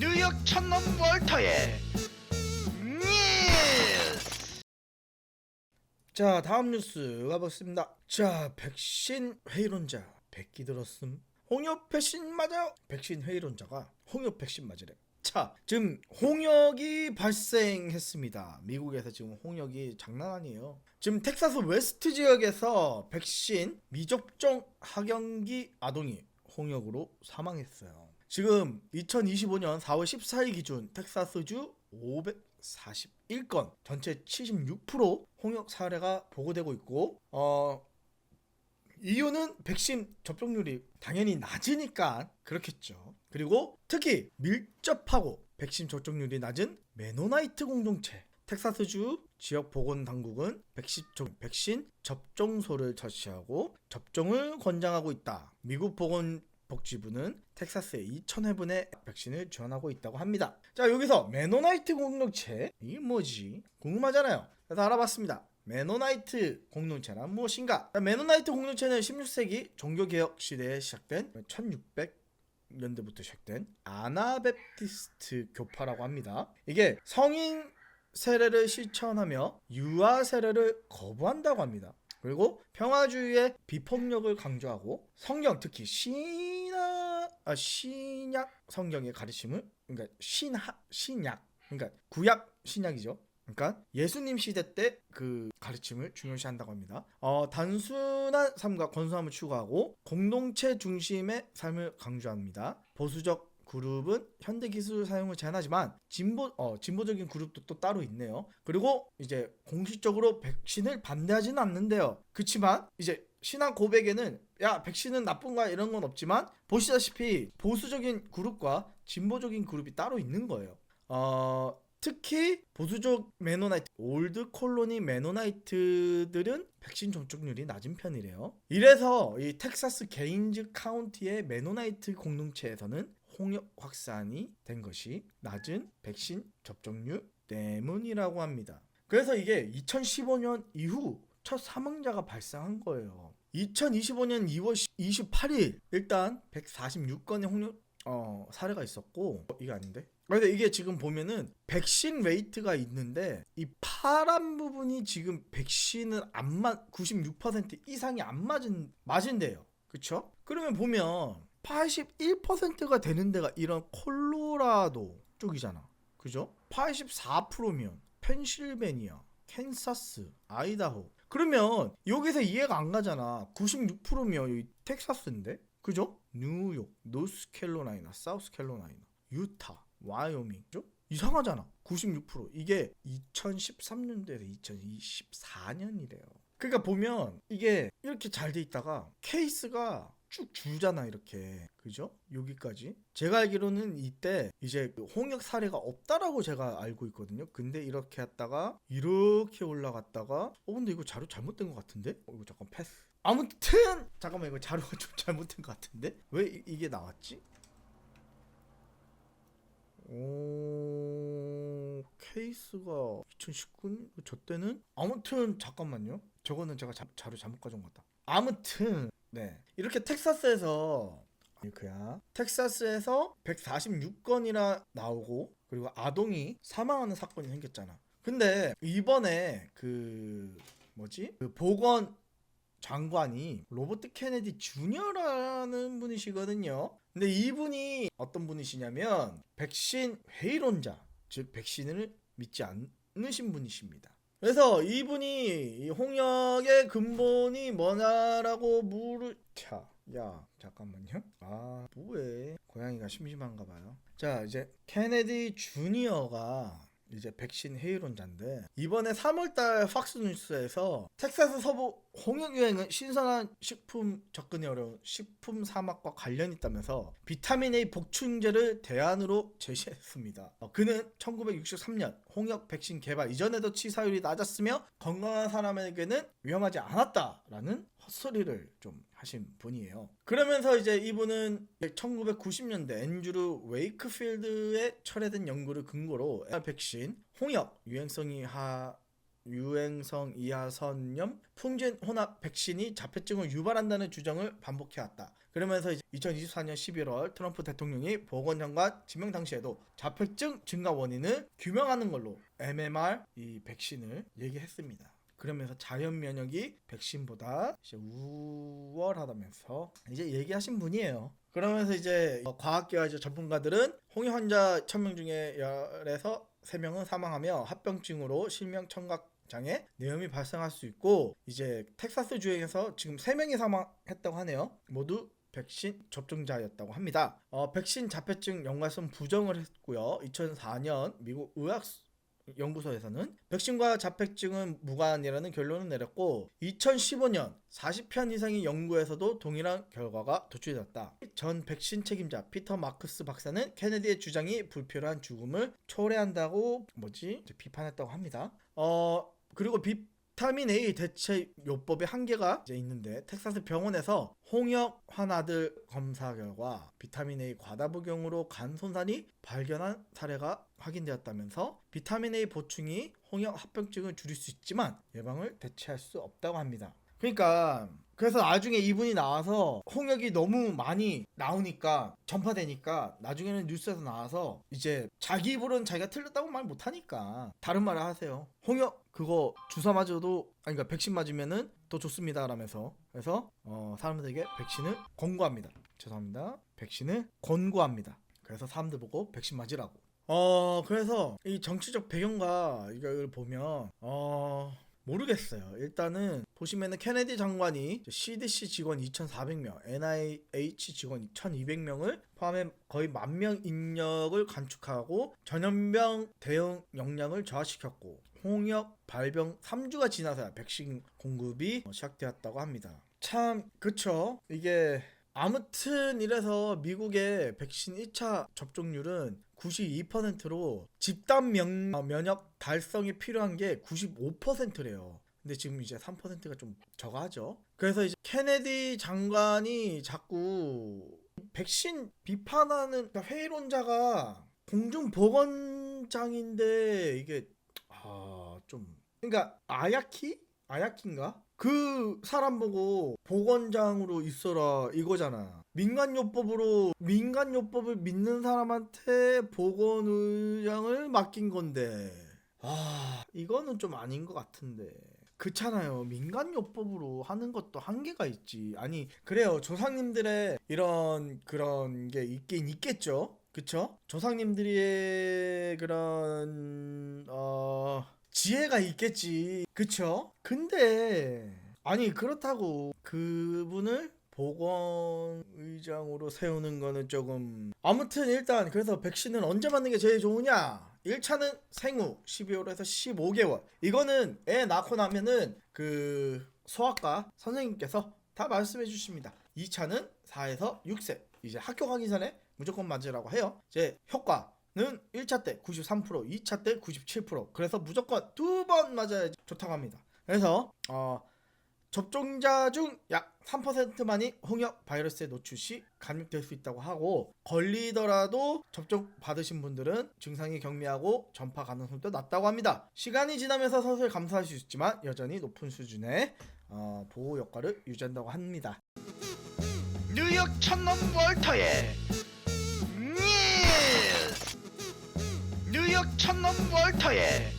뉴욕 촌놈 월터의 뉴스. 자 다음 뉴스 가보겠습니다. 자 백신 회의론자 백기 들었음. 홍역 백신 맞아요. 백신 회의론자가 홍역 백신 맞으래. 자 지금 홍역이 발생했습니다. 미국에서 지금 홍역이 장난 아니에요. 지금 텍사스 웨스트 지역에서 백신 미접종 하경기 아동이 홍역으로 사망했어요 지금 2025년 4월 14일 기준 텍사스주 541건 전체 76% 홍역 사례가 보고되고 있고 어 이유는 백신 접종률이 당연히 낮으니까 그렇겠죠. 그리고 특히 밀접하고 백신 접종률이 낮은 메노나이트 공동체 텍사스주 지역 보건 당국은 백신, 접종소를 설치하고 접종을 권장하고 있다. 미국 보건 복지부는 텍사스에 2,000회분의 백신을 지원하고 있다고 합니다. 자, 여기서 메노나이트 공동체 이게 뭐지? 궁금하잖아요. 그래서 알아봤습니다. 메노나이트 공동체란 무엇인가? 자, 메노나이트 공동체는 16세기 종교개혁 시대에 시작된 1600 년대부터 시작된 아나베프티스트 교파라고 합니다. 이게 성인 세례를 실천하며 유아 세례를 거부한다고 합니다. 그리고 평화주의의 비폭력을 강조하고 성경 특히 신하 아, 신약 성경의 가르침을 그러니까 신하 신약 그러니까 구약 신약이죠. 그러니까 예수님 시대 때 그 가르침을 중요시한다고 합니다. 어, 단순한 삶과 건수함을 추구하고 공동체 중심의 삶을 강조합니다. 보수적 그룹은 현대 기술 사용을 제한하지만 진보 어 진보적인 그룹도 또 따로 있네요. 그리고 이제 공식적으로 백신을 반대하지는 않는데요. 그렇지만 이제 신앙 고백에는 야 백신은 나쁜 거야 이런 건 없지만 보시다시피 보수적인 그룹과 진보적인 그룹이 따로 있는 거예요. 어 특히 보수적 메노나이트 올드 콜로니 메노나이트들은 백신 접종률이 낮은 편이래요. 이래서 이 텍사스 게인즈 카운티의 메노나이트 공동체에서는 홍역 확산이 된 것이 낮은 백신 접종률 때문이라고 합니다. 그래서 이게 2015년 이후 첫 사망자가 발생한 거예요. 2025년 2월 28일 일단 146건의 홍역 어, 사례가 있었고 어, 이게 아닌데? 근데 이게 지금 보면은 백신 레이트가 있는데 이 파란 부분이 지금 백신은 안 맞, 96% 이상이 안 맞은 맞은데요. 그쵸? 그러면 보면 81%가 되는 데가 이런 콜로라도 쪽이잖아. 그죠? 84%면 펜실베니아, 캔사스, 아이다호. 그러면 여기서 이해가 안 가잖아. 96%면 여기 텍사스인데? 그죠? 뉴욕, 노스캐롤라이나, 사우스캐롤라이나, 유타, 와이오밍. 그죠? 이상하잖아. 96%. 이게 2013년도에서 2024년이래요. 그러니까 보면 이게 이렇게 잘 돼 있다가 케이스가 쭉 줄잖아 이렇게. 그죠? 여기까지. 제가 알기로는 이때 이제 그 홍역 사례가 없다라고 제가 알고 있거든요. 근데 이렇게 했다가 이렇게 올라갔다가 어 근데 이거 자료 잘못된 것 같은데? 어 이거 잠깐 패스. 아무튼! 잠깐만 이거 자료가 좀 잘못된 것 같은데? 왜 이, 이게 나왔지? 오 케이스가 2019년? 저 때는? 아무튼 잠깐만요. 저거는 제가 자, 자료 잘못 가져온 것 같다. 아무튼 네 이렇게 텍사스에서 그야 텍사스에서 146건이나 나오고 그리고 아동이 사망하는 사건이 생겼잖아 근데 이번에 그 뭐지 그 보건 장관이 로버트 케네디 주니어라는 분이시거든요. 근데 이분이 어떤 분이시냐면 백신 회의론자, 즉 백신을 믿지 않으신 분이십니다. 그래서 이분이 이 홍역의 근본이 뭐냐라고 물을 자, 야 잠깐만요. 아 뭐해? 고양이가 심심한가 봐요. 자 이제 케네디 주니어가 이제 백신 회의론자인데 이번에 3월달 팍스뉴스에서 텍사스 서부 홍역 유행은 신선한 식품 접근이 어려운 식품 사막과 관련 있다면서 비타민 A 복충제를 대안으로 제시했습니다. 어, 그는 1963년 홍역 백신 개발 이전에도 치사율이 낮았으며 건강한 사람에게는 위험하지 않았다라는 헛소리를 좀 하신 분이에요. 그러면서 이제 이분은 1990년대 앤드루 웨이크필드에 철회된 연구를 근거로 백신 홍역 유행성이 하 유행성 이하선염 풍진 혼합 백신이 자폐증을 유발한다는 주장을 반복해왔다. 그러면서 이제 2024년 11월 트럼프 대통령이 보건장관 지명 당시에도 자폐증 증가 원인을 규명하는 걸로 MMR 이 백신을 얘기했습니다. 그러면서 자연 면역이 백신보다 이제 우월하다면서 이제 얘기하신 분이에요. 그러면서 이제 어, 과학계와 이제 전문가들은 홍역 환자 1000명 중에 열에서 3명은 사망하며 합병증으로 실명 청각 장애 내염이 발생할 수 있고 이제 텍사스 주에서 지금 3명이 사망했다고 하네요. 모두 백신 접종자였다고 합니다. 어, 백신 자폐증 연관성 부정을 했고요. 2004년 미국 의학 연구소에서는 백신과 자폐증은 무관이라는 결론을 내렸고 2015년 40편 이상의 연구에서도 동일한 결과가 도출됐다. 전 백신 책임자 피터 마크스 박사는 케네디의 주장이 불필요한 죽음을 초래한다고 뭐지 비판했다고 합니다. 어 그리고 비 타민 A 대체 요법의 한계가 이제 있는데 텍사스 병원에서 홍역 환아들 검사 결과 비타민 A 과다 복용으로 간 손상이 발견한 사례가 확인되었다면서 비타민 A 보충이 홍역 합병증을 줄일 수 있지만 예방을 대체할 수 없다고 합니다. 그러니까 그래서 나중에 이분이 나와서 홍역이 너무 많이 나오니까 전파되니까 나중에는 뉴스에서 나와서 이제 자기 입으로는 자기가 틀렸다고 말 못하니까 다른 말을 하세요. 홍역 그거 주사 맞아도 아니 그러니까 백신 맞으면은 더 좋습니다 라면서 그래서 어, 사람들에게 백신을 권고합니다. 죄송합니다. 백신을 권고합니다. 그래서 사람들 보고 백신 맞으라고. 어 그래서 이 정치적 배경과 이걸 보면 어 모르겠어요. 일단은 보시면은 케네디 장관이 CDC 직원 2,400명, NIH 직원 1,200명을 포함해 거의 만 명 인력을 감축하고 전염병 대응 역량을 저하시켰고 홍역 발병 3주가 지나서야 백신 공급이 시작되었다고 합니다. 참 그쵸 이게 아무튼 이래서 미국의 백신 1차 접종률은 92%로 집단 면, 어, 면역 달성이 필요한 게 95%래요. 근데 지금 이제 3%가 좀 적어하죠. 그래서 이제 케네디 장관이 자꾸 백신 비판하는 그러니까 회의론자가 공중보건장인데 이게 아 좀 그러니까 아야키 아야키인가 그 사람 보고 보건장으로 있어라 이거잖아. 민간요법으로 민간요법을 믿는 사람한테 보건의장을 맡긴 건데. 아 이거는 좀 아닌 것 같은데. 그렇잖아요. 민간요법으로 하는 것도 한계가 있지. 아니 그래요. 조상님들의 이런 그런 게 있긴 있겠죠? 그쵸? 조상님들의 그런 어 지혜가 있겠지. 그쵸? 근데 아니 그렇다고 그분을 보건의장으로 세우는 거는 조금 아무튼 일단 그래서 백신은 언제 맞는 게 제일 좋으냐? 1차는 생후 12월에서 15개월. 이거는 애 낳고 나면은 그 소아과 선생님께서 다 말씀해 주십니다. 2차는 4에서 6세. 이제 학교 가기 전에 무조건 맞으라고 해요. 이제 효과 는 1차 때 93%, 2차 때 97%. 그래서 무조건 두 번 맞아야 좋다고 합니다. 그래서 어, 접종자 중 약 3%만이 홍역 바이러스에 노출 시 감염될 수 있다고 하고 걸리더라도 접종 받으신 분들은 증상이 경미하고 전파 가능성도 낮다고 합니다. 시간이 지나면서 서서히 감소할 수 있지만 여전히 높은 수준의 어, 보호 효과를 유지한다고 합니다. 뉴욕 촌놈 월터의 뉴욕 촌놈 월터의